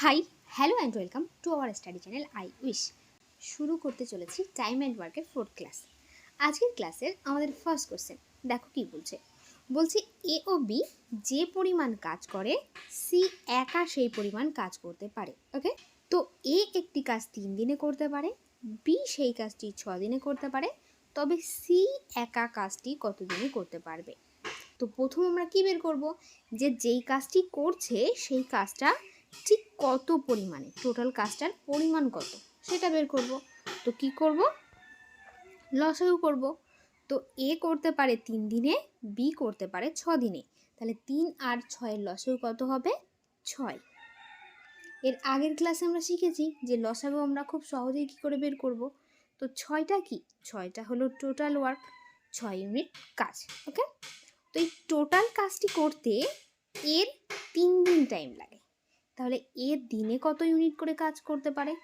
Hi hello and welcome to our study channel I wish শুরু করতে চলেছি time and ওয়ার্কের ফোর্থ ক্লাস আজকের ক্লাসের আমাদের ফার্স্ট কোশ্চেন দেখো কি বলছে। বলছে এ ও বি যে পরিমাণ কাজ করে সি একা সেই পরিমাণ কাজ করতে পারে ওকে তো এ একটি কাজ তিন দিনে করতে পারে বি সেই কাজটি ছ দিনে করতে পারে, তবে সি একা কাজটি কত দিনে করতে পারবে? তো প্রথম আমরা কি বের করব? যে যেই কাজটি করছে, সেই কাজটা ঠিক কত পরিমাণে? টোটাল কাজটার পরিমাণ কত? সেটা বের করব। তো কি করব? লসাগু করব। তো এ করতে পারে তিন দিনে বি করতে পারে ছ দিনে। তাহলে তিন আর ছয়ের লসাগু কত হবে? ছয়। এর আগের ক্লাসে আমরা শিখেছি যে লসাগু আমরা খুব সহজেই কী করে বের করব? তো ছয়টা কি? ছয়টা হলো টোটাল ওয়ার্ক ছয় ইউনিট কাজ ওকে তো এই টোটাল কাজটি করতে এর তিন দিন টাইম লাগে। তাহলে এ দিনে কত ইউনিট করে কাজ করতে পারে?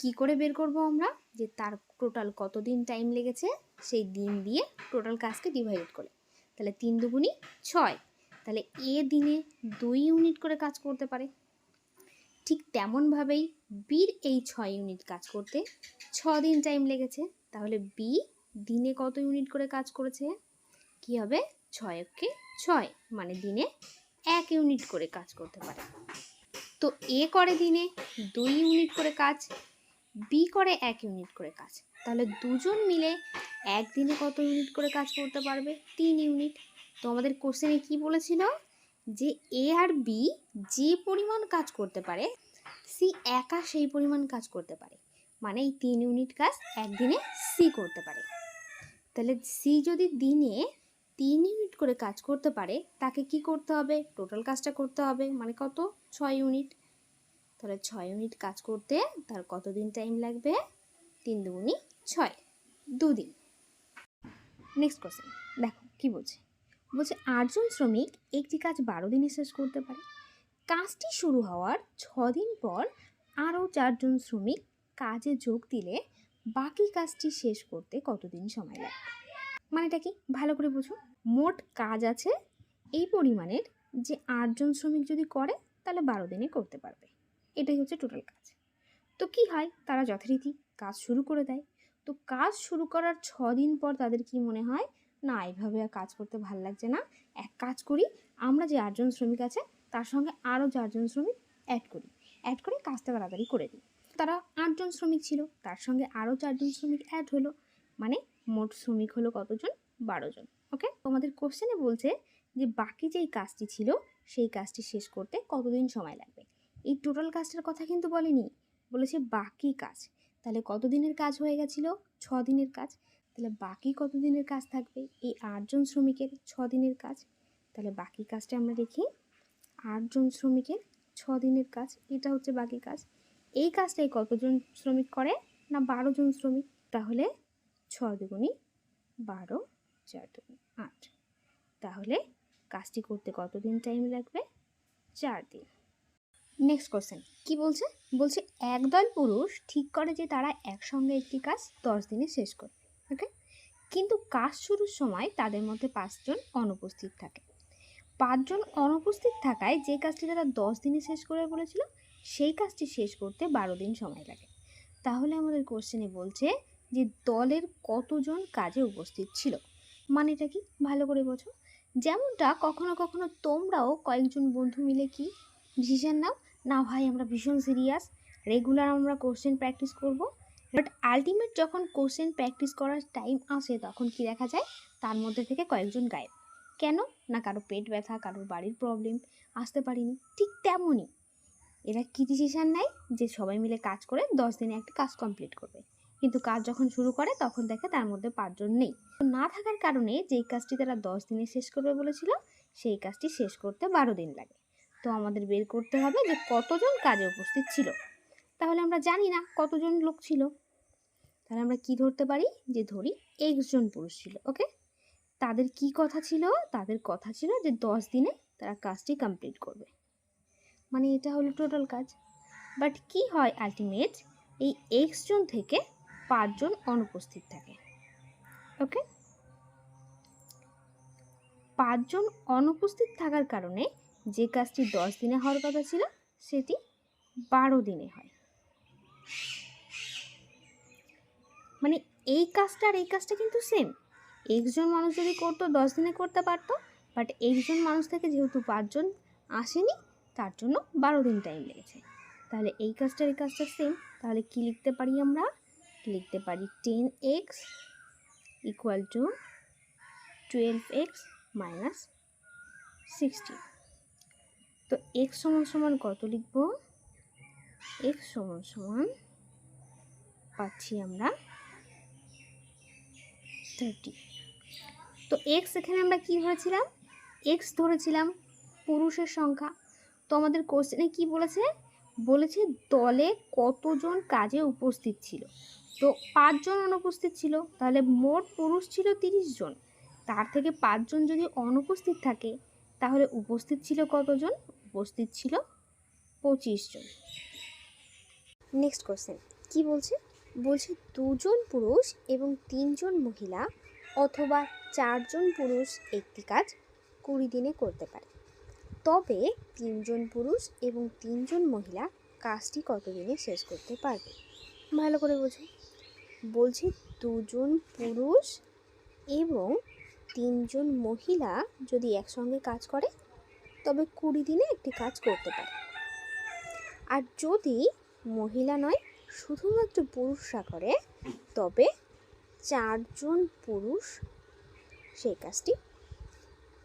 কি করে বের করব আমরা? যে তার টোটাল কত দিন টাইম লেগেছে? সেই দিন দিয়ে টোটাল কাজকে ডিভাইড করে। তাহলে তিন দুগুণি ছয়। তাহলে এ দিনে দুই ইউনিট করে কাজ করতে পারে। ঠিক তেমনভাবেই বির এই ছয় ইউনিট কাজ করতে ছ দিন টাইম লেগেছে। তাহলে বি দিনে কত ইউনিট করে কাজ করেছে? কি হবে? ছয়কে ছয়। মানে দিনে এক ইউনিট করে কাজ করতে পারে। তো এ করে দিনে দুই ইউনিট করে কাজ, বি করে এক ইউনিট করে কাজ। তাহলে দুজন মিলে একদিনে কত ইউনিট করে কাজ করতে পারবে? তিন ইউনিট। তো আমাদের কোশ্চেনে কি বলেছিল? যে এ আর বি যে পরিমাণ কাজ করতে পারে, সি একা সেই পরিমাণ কাজ করতে পারে। মানে এই তিন ইউনিট কাজ একদিনে সি করতে পারে। তাহলে সি যদি দিনে তিন ইউনিট করে কাজ করতে পারে, তাকে কি করতে হবে? টোটাল কাজটা করতে হবে। মানে কত? ছয় ইউনিট। তাহলে ছয় ইউনিট কাজ করতে তার কতদিন টাইম লাগবে? তিন দুগুণি ছয়। দুদিন। Next question. দেখো, কি বলছে? বলছে, আটজন শ্রমিক একটি কাজ বারো দিনে শেষ করতে পারে। কাজটি শুরু হওয়ার দিন পর আরও চারজন শ্রমিক কাজে যোগ দিলে বাকি কাজটি শেষ করতে কতদিন সময় লাগবে? মানেটা কি? ভালো করে বুঝো। মোট কাজ আছে এই পরিমাণের যে আটজন শ্রমিক যদি করে, তাহলে বারো দিনে করতে পারবে। এটাই হচ্ছে টোটাল কাজ। তো কি হয়? তারা যথারীতি কাজ শুরু করে দেয়। তো কাজ শুরু করার ছ দিন পর তাদের কি মনে হয়? না এভাবে আর কাজ করতে ভালো লাগছে না। এক কাজ করি, আমরা যে আটজন শ্রমিক আছে, তার সঙ্গে আরও চারজন শ্রমিক অ্যাড করি। অ্যাড করে কাজটা তাড়াতাড়ি করে দিই। তারা আটজন শ্রমিক ছিল, তার সঙ্গে আরও চারজন শ্রমিক অ্যাড হলো। মানে মোট শ্রমিক হলো কতজন? বারো জন। ওকে তোমাদের কোশ্চেনে বলছে যে, বাকি যেই কাজটি ছিল, সেই কাজটি শেষ করতে কতদিন সময় লাগবে? এই টোটাল কাজটার কথা কিন্তু বলেনি। বলেছে বাকি কাজ। তাহলে কত দিনের কাজ হয়ে গেছিল? ছ দিনের কাজ। তাহলে বাকি কত দিনের কাজ থাকবে? এই আটজন শ্রমিকের ছ দিনের কাজ। তাহলে বাকি কাজটা আমরা দেখি। আটজন শ্রমিকের ছ দিনের কাজ। এটা হচ্ছে বাকি কাজ। এই কাজটাই কতজন শ্রমিক করে? না বারো জন শ্রমিক? তাহলে ছ দুগুণি বারো, চার দুগুণি। আট। তাহলে কাজটি করতে কতদিন টাইম লাগবে? চার দিন। নেক্সট কোশ্চেন কি বলছে? বলছে, একদল পুরুষ ঠিক করে যে তারা একসঙ্গে একটি কাজ দশ দিনে শেষ করবে ওকে কিন্তু কাজ শুরুর সময় তাদের মধ্যে পাঁচজন অনুপস্থিত থাকে। পাঁচজন অনুপস্থিত থাকায় যে কাজটি তারা দশ দিনে শেষ করে বলেছিল, সেই কাজটি শেষ করতে বারো দিন সময় লাগে। তাহলে আমাদের কোশ্চেনে বলছে যে দলের কতজন কাজে উপস্থিত ছিল? মানেটা কি? ভালো করে বোঝো। যেমনটা কখনো কখনো তোমরাও কয়েকজন বন্ধু মিলে কি ডিসিশন নাও? না ভাই, আমরা ভীষণ সিরিয়াস রেগুলার আমরা কোশ্চেন প্র্যাকটিস করব। বাট আলটিমেট যখন কোশ্চেন প্র্যাকটিস করার টাইম আসে, তখন কি দেখা যায়? তার মধ্যে থেকে কয়েকজন গায়েব। কেন? না কারও পেট ব্যথা, কারোর বাড়ির প্রবলেম আসতে পারিনি। ঠিক তেমনই এরা কী ডিসিশান নেয়? যে সবাই মিলে কাজ করে দশ দিনে একটা কাজ কমপ্লিট করবে। কিন্তু কাজ যখন শুরু করে, তখন দেখে তার মধ্যে পাঁচজন নেই। না থাকার কারণে যেই কাজটি তারা দশ দিনে শেষ করবে বলেছিল, সেই কাজটি শেষ করতে বারো দিন লাগে। তো আমাদের বের করতে হবে যে কতজন কাজে উপস্থিত ছিল। তাহলে আমরা জানি না কতজন লোক ছিল। তাহলে আমরা কি ধরতে পারি? যে ধরি একজন পুরুষ ছিল, ওকে? তাদের কি কথা ছিল? তাদের কথা ছিল যে দশ দিনে তারা কাজটি কমপ্লিট করবে। মানে এটা হলো টোটাল কাজ। বাট কি হয় আলটিমেট এই এক্স জন থেকে পাঁচজন অনুপস্থিত থাকে। ওকে পাঁচজন অনুপস্থিত থাকার কারণে যে কাজটি দশ দিনে হওয়ার কথা ছিল, সেটি বারো দিনে হয়। মানে এই কাজটা আর এই কাজটা কিন্তু সেম একজন মানুষ যদি করতো, দশ দিনে করতে পারতো বাট একজন মানুষ থেকে যেহেতু পাঁচজন আসেনি, তার জন্য বারো দিন টাইম লেগেছে। তাহলে এই কাজটার এই কাজটা সেম তাহলে কি লিখতে পারি আমরা? লিখতে পারি ten X equal to twelve X minus sixty তো এক্স সমান সমান কত লিখব? এক্স সমান সমান পাচ্ছি আমরা থার্টি। তো এক্স এখানে আমরা কী ধরেছিলাম? এক্স ধরেছিলাম পুরুষের সংখ্যা। তো আমাদের কোশ্চেনে কি বলেছে? বলেছে দলে কতজন কাজে উপস্থিত ছিল? তো পাঁচজন অনুপস্থিত ছিল, তাহলে মোট পুরুষ ছিল তিরিশ জন। তার থেকে পাঁচজন যদি অনুপস্থিত থাকে, তাহলে উপস্থিত ছিল কতজন? উপস্থিত ছিল পঁচিশ জন। নেক্সট কোশ্চেন কি বলছে? বলছে দুজন পুরুষ এবং তিনজন মহিলা অথবা চারজন পুরুষ একটি কাজ কুড়ি দিনে করতে পারে। তবে তিনজন পুরুষ এবং তিনজন মহিলা কাজটি কত দিনে শেষ করতে পারবে? ভালো করে বোঝো। বলছে দুজন পুরুষ এবং তিনজন মহিলা যদি একসঙ্গে কাজ করে, তবে কুড়ি দিনে একটি কাজ করতে পারে। আর যদি মহিলা নয়, শুধুমাত্র পুরুষরা করে, তবে চারজন পুরুষ সেই কাজটি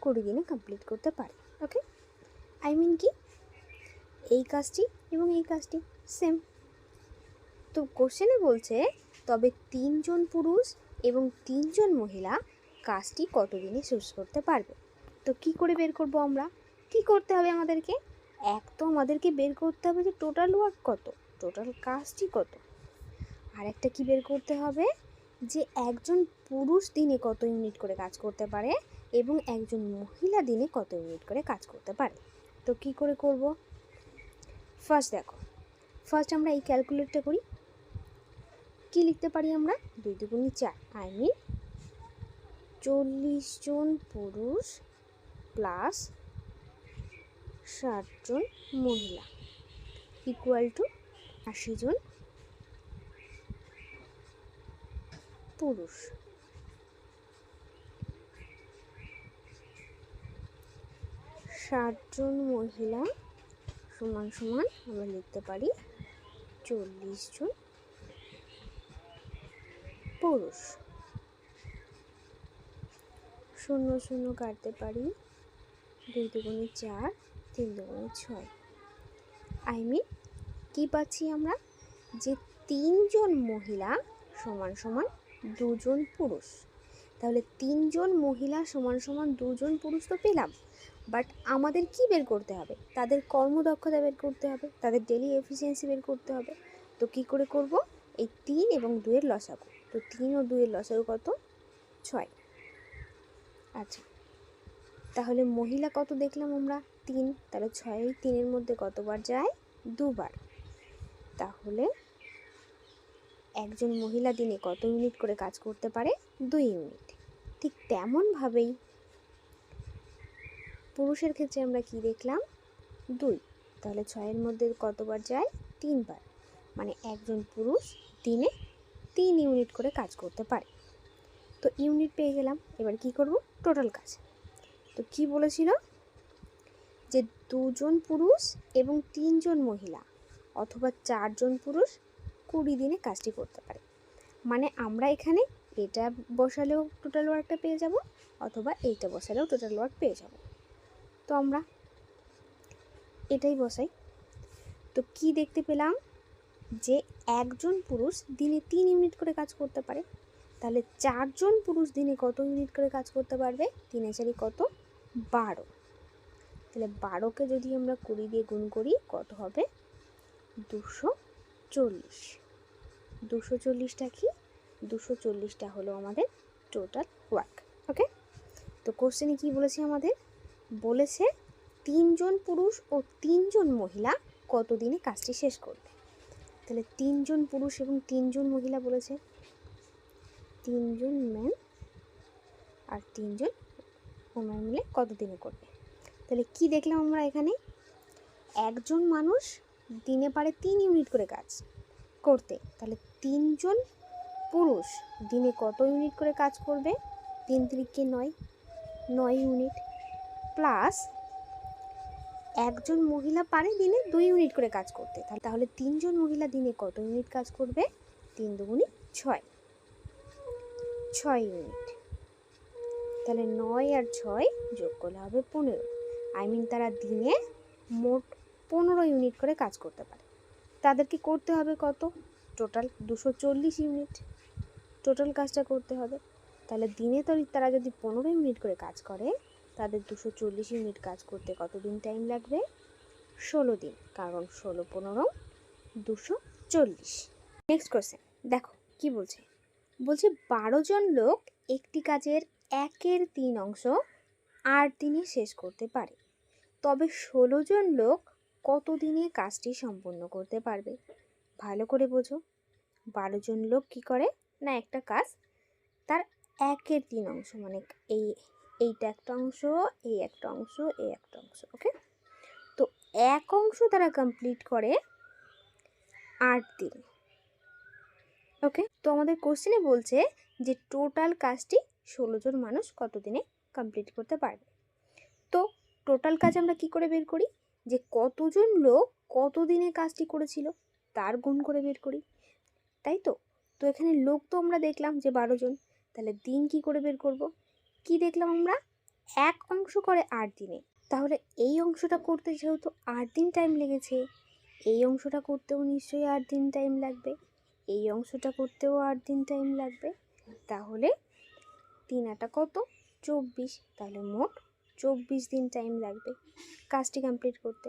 কুড়ি দিনে কমপ্লিট করতে পারে। ওকে আই মিন কি? এই কাজটি এবং এই কাজটি সেম তো কোশ্চেনে বলছে তবে তিনজন পুরুষ এবং তিনজন মহিলা কাজটি কতদিনে শেষ করতে পারবে? তো কি করে বের করব আমরা? কি করতে হবে আমাদেরকে? এক তো আমাদেরকে বের করতে হবে যে টোটাল ওয়ার্ক কত টোটাল কাজটি কত। আর একটা কি বের করতে হবে? যে একজন পুরুষ দিনে কত ইউনিট করে কাজ করতে পারে এবং একজন মহিলা দিনে কত ইউনিট করে কাজ করতে পারে। তো কি করে করব? ফার্স্ট দেখো ফার্স্ট আমরা এই ক্যালকুলেটটা করি। কি লিখতে পারি আমরা? দুই দুগুণি চার। আই মিন চল্লিশ জন পুরুষ প্লাস ষাটজন মহিলা। ইকুয়াল টু আশি জন পুরুষ। ষাটজন মহিলা সমান সমান আমরা লিখতে পারি চল্লিশ জন পুরুষ। শূন্য শূন্য কাটতে পারি। দুই দুগুণে চার, তিন দুগুণে ছয়। আই মিন কী পাচ্ছি আমরা? যে তিনজন মহিলা সমান সমান দুজন পুরুষ। তাহলে তিনজন মহিলা সমান সমান দুজন পুরুষ তো পেলাম। বাট আমাদের কি বের করতে হবে? তাদের কর্মদক্ষতা বের করতে হবে, তাদের ডেলি এফিসিয়েন্সি বের করতে হবে। তো কি করে করব? এই তিন এবং দুয়ের লসাগু। তো তিন ও দুয়ের লসাগু কত? ছয়। আচ্ছা তাহলে মহিলা কত দেখলাম আমরা? তিন। তাহলে ছয় তিনের মধ্যে কতবার যায়? দুবার। তাহলে একজন মহিলা দিনে কত ইউনিট করে কাজ করতে পারে? দুই ইউনিট ঠিক তেমনভাবেই পুরুষের ক্ষেত্রে আমরা কি দেখলাম? দুই। তাহলে ছয়ের মধ্যে কতবার যায়? তিনবার। মানে একজন পুরুষ দিনে তিন ইউনিট করে কাজ করতে পারে। তো ইউনিট পেয়ে গেলাম, এবার কি করব? টোটাল কাজ। তো কি বলেছিল? যে দুজন পুরুষ এবং তিনজন মহিলা অথবা চারজন পুরুষ কুড়ি দিনে কাজটি করতে পারে। মানে আমরা এখানে এটা বসালেও টোটাল ওয়ার্কটা পেয়ে যাব অথবা এইটা বসালেও টোটাল ওয়ার্ক পেয়ে যাব। তো আমরা এটাই বসাই। তো কি দেখতে পেলাম? যে একজন পুরুষ দিনে তিন ইউনিট করে কাজ করতে পারে, তাহলে চারজন পুরুষ দিনে কত ইউনিট করে কাজ করতে পারবে? তিনে চারি কত? বারো। তাহলে বারোকে যদি আমরা কুড়ি দিয়ে গুণ করি, কত হবে? দুশো চল্লিশ। দুশো চল্লিশটা কি? দুশো চল্লিশটা হলো আমাদের টোটাল ওয়ার্ক ওকে তো কোশ্চেনে কি বলেছে আমাদের? বলেছে তিনজন পুরুষ ও তিনজন মহিলা কত দিনে কাজটি শেষ করবে? তাহলে তিনজন পুরুষ এবং তিনজন মহিলা বলেছে। তিনজন ম্যান আর তিনজন ওম্যান মিলে কত দিনে করবে? তাহলে কি দেখলাম আমরা এখানে? একজন মানুষ দিনে পারে তিন ইউনিট করে কাজ করতে। তাহলে তিনজন পুরুষ দিনে কত ইউনিট করে কাজ করবে? তিন তিরিকে নয় নয় ইউনিট প্লাস একজন মহিলা পারে দিনে দুই ইউনিট করে কাজ করতে। তাহলে তিনজন মহিলা দিনে কত ইউনিট কাজ করবে? তিন দুগুণি ছয়। ছয় ইউনিট। তাহলে নয় আর ছয় যোগ করলে হবে পনেরো। আই মিন তারা দিনে মোট পনেরো ইউনিট করে কাজ করতে পারে। তাদেরকে করতে হবে কত? টোটাল দুশো চল্লিশ ইউনিট। টোটাল কাজটা করতে হবে। তাহলে দিনে তো তারা যদি পনেরো ইউনিট করে কাজ করে তাদের দুশো চল্লিশ ইউনিট কাজ করতে কতদিন টাইম লাগবে? ষোলো দিন, কারণ ষোলো পনেরো, দুশো চল্লিশ। নেক্সট কোয়েশ্চেন দেখো, কি বলছে? বলছে, বারো জন লোক একটি কাজের একের তিন অংশ আট দিনে শেষ করতে পারে। তবে ষোলো জন লোক কত দিনে কাজটি সম্পূর্ণ করতে পারবে? ভালো করে বোঝো। বারো জন লোক কী করে? না, একটা কাজ তার একের তিন অংশ মানে এই এইটা একটা অংশ, এই একটা অংশ, এই একটা অংশ ওকে তো এক অংশ তারা কমপ্লিট করে আট দিন ওকে তো আমাদের কোশ্চেনে বলছে যে টোটাল কাজটি ষোলো জন মানুষ কত দিনে কমপ্লিট করতে পারবে? তো টোটাল কাজ আমরা কি করে বের করি? যে কতজন লোক কত দিনে কাজটি করেছিল, তার গুণ করে বের করি, তাই তো? তো এখানে লোক তো আমরা দেখলাম যে বারো জন, তাহলে দিন কি করে বের করব? কি দেখলাম আমরা? এক অংশ করে আট দিনে। তাহলে এই অংশটা করতে যেহেতু আট দিন টাইম লেগেছে, এই অংশটা করতেও নিশ্চয়ই আট দিন টাইম লাগবে, এই অংশটা করতেও আট দিন টাইম লাগবে, তাহলে তিন আটা কত? চব্বিশ। তাহলে মোট চব্বিশ দিন টাইম লাগবে কাজটি কমপ্লিট করতে।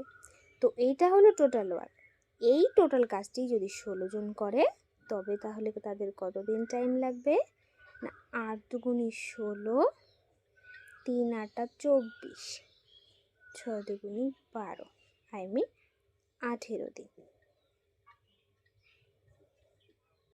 তো এইটা হলো টোটাল ওয়ার্ক এই টোটাল কাজটি যদি ষোলো জন করে, তবে তাহলে তাদের কত দিন টাইম লাগবে? আট দুগুণি ষোলো তিন আটা চব্বিশ ছয় দুগুণি বারো আই মিন আঠেরো দিন।